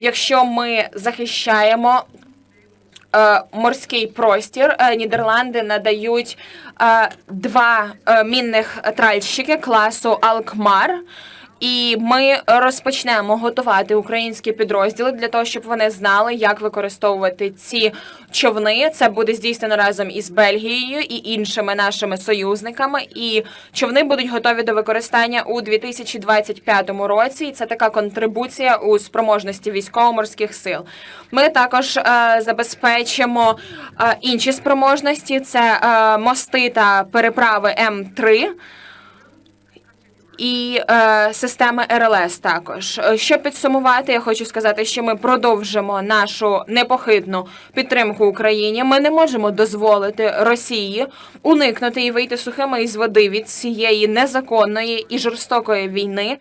Якщо ми захищаємо е, морський простір, е, Нідерланди надають е, два мінних тральщики класу Алкмар. І ми розпочнемо готувати українські підрозділи для того, щоб вони знали, як використовувати ці човни. Це буде здійснено разом із Бельгією і іншими нашими союзниками. І човни будуть готові до використання у 2025 році. І це така контрибуція у спроможності військово-морських сил. Ми також е, забезпечимо е, інші спроможності: це е, мости та переправи М3 і е, системи РЛС також. Е, Щоб підсумувати, я хочу сказати, що ми продовжимо нашу непохитну підтримку Україні. Ми не можемо дозволити Росії уникнути і вийти сухими із води від цієї незаконної і жорстокої війни.